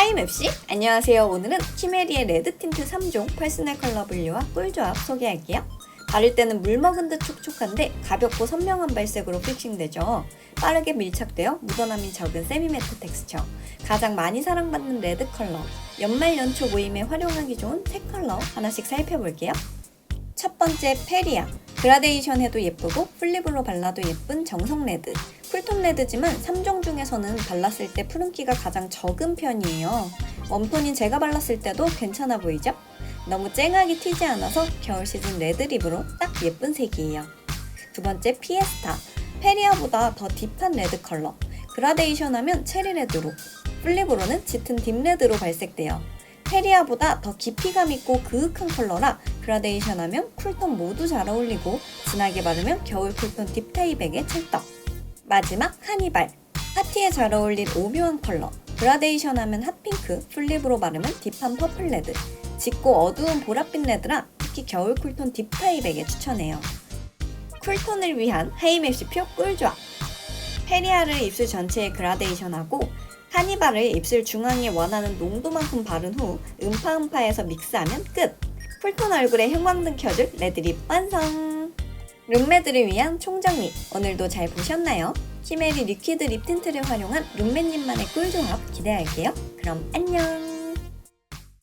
하이맵씨 안녕하세요. 오늘은 키메리의 레드 틴트 3종 퍼스널 컬러 분류와 꿀조합 소개할게요. 바를 때는 물 먹은 듯 촉촉한데 가볍고 선명한 발색으로 픽싱되죠. 빠르게 밀착되어 묻어남이 적은 세미매트 텍스처. 가장 많이 사랑받는 레드 컬러. 연말 연초 모임에 활용하기 좋은 세 컬러 하나씩 살펴볼게요. 첫 번째 페리아 그라데이션 해도 예쁘고 플립으로 발라도 예쁜 정성 레드. 쿨톤 레드지만 3종 중에서는 발랐을 때 푸른기가 가장 적은 편이에요. 웜톤인 제가 발랐을 때도 괜찮아 보이죠? 너무 쨍하게 튀지 않아서 겨울 시즌 레드립으로 딱 예쁜 색이에요. 두 번째 피에스타. 페리아보다 더 딥한 레드 컬러. 그라데이션 하면 체리 레드로 플립으로는 짙은 딥 레드로 발색돼요 페리아보다 더 깊이감 있고 그윽한 컬러라 그라데이션 하면 쿨톤 모두 잘 어울리고 진하게 바르면 겨울 쿨톤 딥타입에게 찰떡. 마지막 하니발. 파티에 잘 어울릴 오묘한 컬러. 그라데이션 하면 핫핑크 플립으로 바르면 딥한 퍼플 레드. 짙고 어두운 보랏빛 레드라 특히 겨울 쿨톤 딥타입에게 추천해요. 쿨톤을 위한 하이맵시표 꿀조합. 페리아를 입술 전체에 그라데이션하고 하니발을 입술 중앙에 원하는 농도만큼 바른 후 음파음파해서 믹스하면 끝! 쿨톤 얼굴에 형광등 켜줄 레드립 완성! 룸메들을 위한 총정리 오늘도 잘 보셨나요? 키메리 리퀴드 립 틴트를 활용한 룸메님만의 꿀조합 기대할게요. 그럼 안녕!